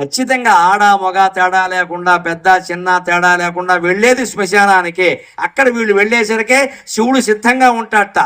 ఖచ్చితంగా ఆడ మగ తేడా లేకుండా పెద్ద చిన్న తేడా లేకుండా వెళ్ళేది శ్మశానానికే. అక్కడ వీళ్ళు వెళ్ళేసరికే శివుడు సిద్ధంగా ఉంటాడట.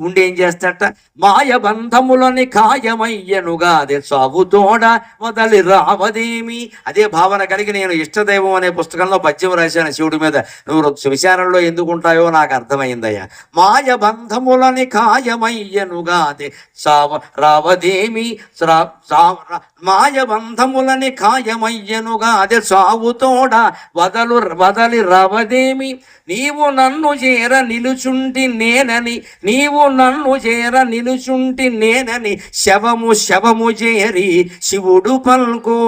ఉండి ఏం చేస్తాడట మాయబంధములని ఖాయమయ్యనుగా అదే సాగుతోడ వదలి రావదేమి? అదే భావన కలిగి నేను ఇష్టదైవం అనే పుస్తకంలో పద్యం రాశాను శివుడి మీద. నువ్వు శ్మశానంలో ఎందుకు ఉంటాయో నాకు అర్థమైందయ్యా. మాయ బంధములని ఖాయమయ్యనుగా అదే సావ రావదేమి? మాయబంధములని మాయ బంధములని ఖాయమయ్యనుగా అదే సావుతోడ వదలు వదలి రవదేమి? నీవు నన్ను చేర నిలుచుంటి నేనని నీవు నన్ను చేర నిలుచుంటి నేనని శవము శవము చేరి శివుడు పల్కో.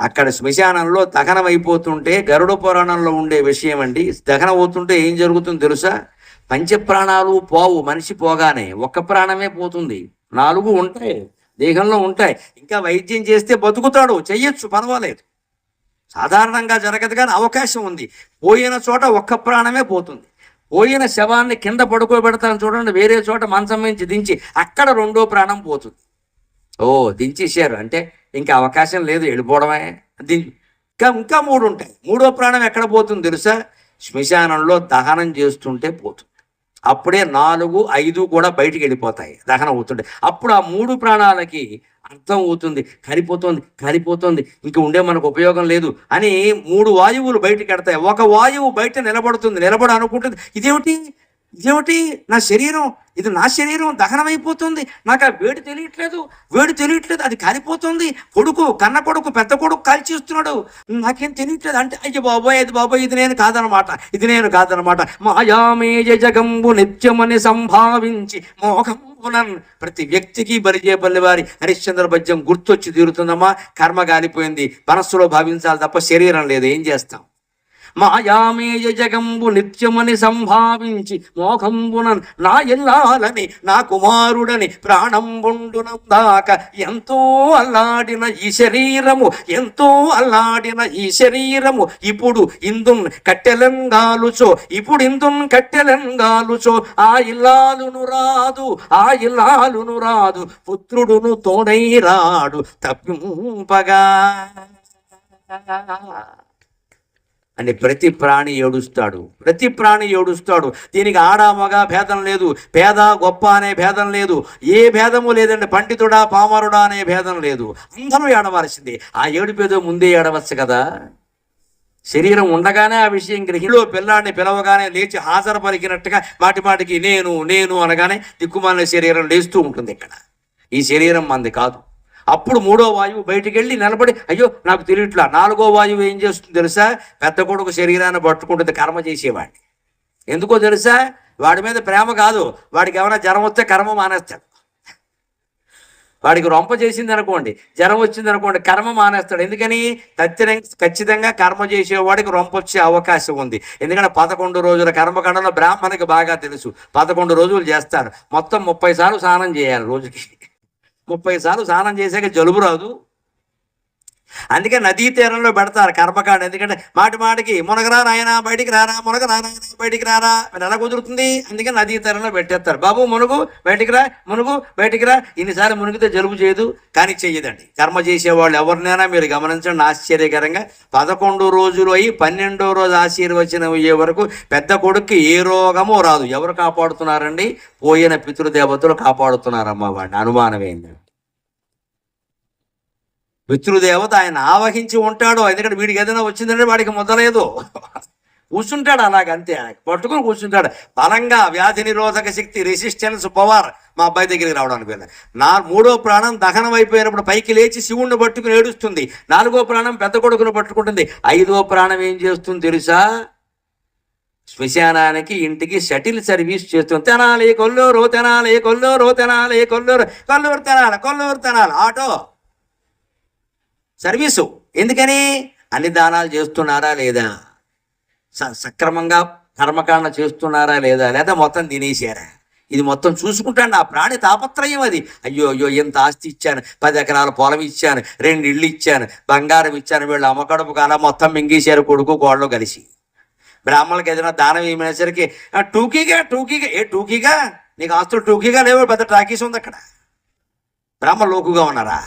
అక్కడ శ్మశానంలో దహనం అయిపోతుంటే గరుడ పురాణంలో ఉండే విషయం అండి. దహనం అవుతుంటే ఏం జరుగుతుందో తెలుసా? పంచప్రాణాలు పోవు మనిషి పోగానే ఒక్క ప్రాణమే పోతుంది. నాలుగు ఉంటాయి దేహంలో ఉంటాయి. ఇంకా వైద్యం చేస్తే బతుకుతాడు చెయ్యొచ్చు పర్వాలేదు. సాధారణంగా జరగదు కానీ అవకాశం ఉంది. పోయిన చోట ఒక్క ప్రాణమే పోతుంది. పోయిన శవాన్ని కింద పడుకోబెడతాను చూడండి వేరే చోట మంచం నుంచి దించి అక్కడ రెండో ప్రాణం పోతుంది. ఓ దించేసారు అంటే ఇంకా అవకాశం లేదు వెళ్ళిపోవడమే. దించి. ఇంకా ఇంకా మూడు ఉంటాయి. మూడో ప్రాణం ఎక్కడ పోతుంది తెలుసా? శ్మశానంలో దహనం చేస్తుంటే పోతుంది. అప్పుడే నాలుగు ఐదు కూడా బయటికి వెళ్ళిపోతాయి. దహనం అవుతుంటే. అప్పుడు ఆ మూడు ప్రాణాలకి అర్థం అవుతుంది కరిపోతుంది కరిపోతుంది. ఇంక ఉండే మనకు ఉపయోగం లేదు అని మూడు వాయువులు బయటికి ఎడతాయి ఒక వాయువు బయట నిలబడుతుంది నిలబడ అనుకుంటుంది ఇదేమిటి? ఇదేమిటి? నా శరీరం ఇది నా శరీరం దహనం అయిపోతుంది నాకు ఆ వేడి తెలియట్లేదు వేడి తెలియట్లేదు అది కాలిపోతుంది కొడుకు కన్న కొడుకు పెద్ద కొడుకు కాల్చేస్తున్నాడు నాకేం తెలియట్లేదు. అంటే అయ్యో బాబోయ్ అది బాబోయ్ ఇది నేను కాదనమాట ఇది నేను కాదనమాట. మాయామేజ జగంబు నిత్యమని సంభావించి మోహం పునన్ ప్రతి వ్యక్తికి బలిజేపల్లి వారి హరిశ్చంద్ర భద్యం గుర్తొచ్చి తీరుతుందమ్మా. కర్మ కాలిపోయింది. మనస్సులో భావించాలి తప్ప శరీరం లేదు. ఏం చేస్తాం? మాయామేయ జగంబు నిత్యమని సంభావించి మోహంబున నా ఎల్లాలని నా కుమారుడని ప్రాణంబుండునందాక ఎంతో అల్లాడిన ఈ శరీరము ఎంతో అల్లాడిన ఈ శరీరము. ఇప్పుడు ఇందున్ కట్టెలంగాలుచో ఇప్పుడు ఇందున్ కట్టెలంగాలుచో ఆ ఇల్లాలును రాదు ఆ ఇల్లాలును రాదు పుత్రుడును తోడై రాడు తప్పింపగా. అని ప్రతి ప్రాణి ఏడుస్తాడు. ప్రతి ప్రాణి ఏడుస్తాడు. దీనికి ఆడ మగ భేదం లేదు. పేద గొప్ప అనే భేదం లేదు. ఏ భేదము లేదండి. పండితుడా పామరుడా అనే భేదం లేదు. అందరూ ఏడవలసింది. ఆ ఏడుపేదో ముందే ఏడవచ్చు కదా. శరీరం ఉండగానే ఆ విషయం గ్రహిలో పిల్లాడిని పిలవగానే లేచి హాజరు పలికినట్టుగా మాటి మాటికి నేను నేను అనగానే దిక్కుమాలిన శరీరం లేస్తూ ఉంటుంది ఇక్కడ. ఈ శరీరం మంది కాదు. అప్పుడు మూడో వాయువు బయటికి వెళ్ళి నిలబడి అయ్యో నాకు తెలియట్లా నాలుగో వాయువు ఏం చేస్తుంది తెలుసా? పెద్ద కొడుకు శరీరాన్ని పట్టుకుంటుంది కర్మ చేసేవాడిని. ఎందుకో తెలుసా? వాడి మీద ప్రేమ కాదు వాడికి ఏమైనా జ్వరం వస్తే కర్మ మానేస్తాడు. వాడికి రొంప చేసింది అనుకోండి జ్వరం వచ్చింది అనుకోండి కర్మ మానేస్తాడు. ఎందుకని? ఖచ్చితంగా కర్మ చేసేవాడికి రొంప వచ్చే అవకాశం ఉంది. ఎందుకంటే పదకొండు రోజుల కర్మకాండలో బ్రాహ్మణికి బాగా తెలుసు. పదకొండు రోజులు చేస్తారు మొత్తం ముప్పై సార్లు స్నానం చేయాలి రోజుకి. ముప్పై సార్లు స్నానం చేశాక జలుబు రాదు. అందుకే నదీ తీరంలో పెడతారు కర్మకాండ. ఎందుకంటే మాటి మాటికి మునగరా నాయనా బయటికి రారా మునగరా నాయన బయటికి రారా ఎలా కుదురుతుంది. అందుకే నదీ తీరంలో పెట్టేస్తారు. బాబు మునుగు బయటికి రా మునుగు బయటికి రా. ఇన్నిసార్లు మునిగితే జలుబు చేయదు. కానీ చెయ్యదండి. కర్మ చేసేవాళ్ళు ఎవరినైనా మీరు గమనించండి. ఆశ్చర్యకరంగా పదకొండు రోజులు అయి పన్నెండో రోజు ఆశీర్వచనం అయ్యే వరకు పెద్ద కొడుక్కి ఏ రోగమో రాదు. ఎవరు కాపాడుతున్నారండి? పోయిన పితృదేవతలు కాపాడుతున్నారమ్మ వాడిని. అనుమానమైందండి పితృదేవత ఆయన ఆవహించి ఉంటాడు ఎందుకంటే వీడికి ఏదైనా వచ్చిందంటే వాడికి ముద్దలేదు. కూర్చుంటాడు అలాగంతే పట్టుకొని కూర్చుంటాడు. బలంగా వ్యాధి నిరోధక శక్తి రెసిస్టెన్స్ పవర్ మా అబ్బాయి దగ్గరికి రావడానికి పోయింది నా మూడో ప్రాణం దహనం అయిపోయినప్పుడు పైకి లేచి శివుణ్ణి పట్టుకుని ఏడుస్తుంది. నాలుగో ప్రాణం పెద్ద కొడుకును పట్టుకుంటుంది. ఐదో ప్రాణం ఏం చేస్తుంది తెలుసా? శ్మశానానికి ఇంటికి షటిల్ సర్వీస్ చేస్తుంది. తెనాలి కొల్లూరు తెనాలి కొల్లూరు తెనాలి కొల్లూరు. కొల్లూరు తెనాలి కొల్లూరు తెనాలి. ఆటో. సర్వీసు. ఎందుకని? అన్ని దానాలు చేస్తున్నారా లేదా? స- సక్రమంగా కర్మకాండ చేస్తున్నారా లేదా? లేదా మొత్తం తినేసారా? ఇది మొత్తం చూసుకుంటాను. ఆ ప్రాణి తాపత్రయం అది. అయ్యో అయ్యో ఎంత ఆస్తి ఇచ్చాను. పది ఎకరాల పొలం ఇచ్చాను. రెండు ఇళ్ళు ఇచ్చాను. బంగారం ఇచ్చాను. వీళ్ళు అమ్మకడుపు కాల మొత్తం మింగేశారు కొడుకు కోడలు కలిసి. బ్రాహ్మణులకు ఏదైనా దానం ఏమైనసరికి టూకీగా టూకీగా. ఏ టూకీగా? నీకు ఆస్తులు టూకీగా లేవు. పెద్ద టాకీస్ ఉంది అక్కడ. బ్రాహ్మణ లోకుగా ఉన్నారా?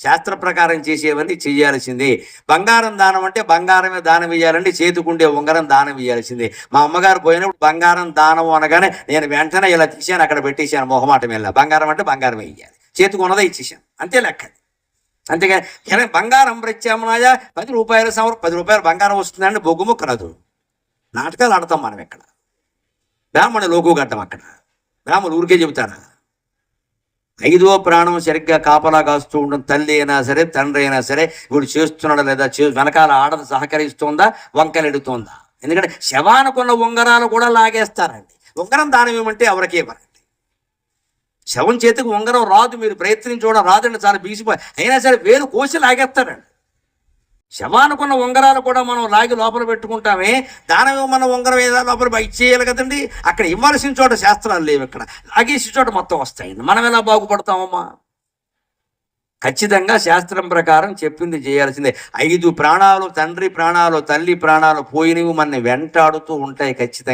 శాస్త్ర ప్రకారం చేసేవన్నీ చేయాల్సిందే బంగారం దానం అంటే బంగారమే దానం ఇవ్వాలంటే చేతికుండే ఉంగరం దానం ఇవ్వాల్సిందే మా అమ్మగారు పోయినప్పుడు బంగారం దానం అనగానే నేను వెంటనే ఇలా తీసాను అక్కడ పెట్టేశాను మొహమాటం వెళ్ళా బంగారం అంటే బంగారమే ఇవ్వాలి చేతికి ఉన్నదే ఇచ్చేసాను అంతే లెక్క అంతేగాని బంగారం ప్రత్యామ్నాయ పది రూపాయల సంవత్సరం పది రూపాయలు బంగారం వస్తుందంటే బొగ్గు ముక్క రాదు. నాటకాలు ఆడతాం మనం ఇక్కడ. బ్రాహ్మణ లోకు గడ్డం అక్కడ. బ్రాహ్మణులు ఊరికే చెబుతారా. ఐదో ప్రాణం సరిగ్గా కాపలా కాస్తూ ఉండడం తల్లి అయినా సరే తండ్రి అయినా సరే వీడు చేస్తున్నాడా లేదా చే వెనకాల ఆడది సహకరిస్తోందా వంకలెడుతోందా? ఎందుకంటే శవానుకున్న ఉంగరాలు కూడా లాగేస్తారండి. ఉంగరం దానం ఏమంటే ఎవరికే ఇవ్వరండి. శవం చేతికి ఉంగరం రాదు మీరు ప్రయత్నించి కూడా రాదండి చాలా బీసిపోయి అయినా సరే వేరు కోసి లాగేస్తారండి. శవానుకున్న ఉంగరాలు కూడా మనం లాగి లోపల పెట్టుకుంటామే. దానం ఇవ్వమన్న ఉంగరం ఏదో లోపల బయట చేయాలి కదండి. అక్కడ ఇవ్వాల్సిన చోట శాస్త్రాలు లేవు ఇక్కడ. లాగేసిన చోట మొత్తం వస్తాయండి. మనం ఎలా బాగుపడతామమ్మా? ఖచ్చితంగా శాస్త్రం ప్రకారం చెప్పింది చేయాల్సిందే. ఐదు ప్రాణాలు తండ్రి ప్రాణాలు తల్లి ప్రాణాలు పోయినవి మన వెంటాడుతూ ఉంటాయి ఖచ్చితంగా.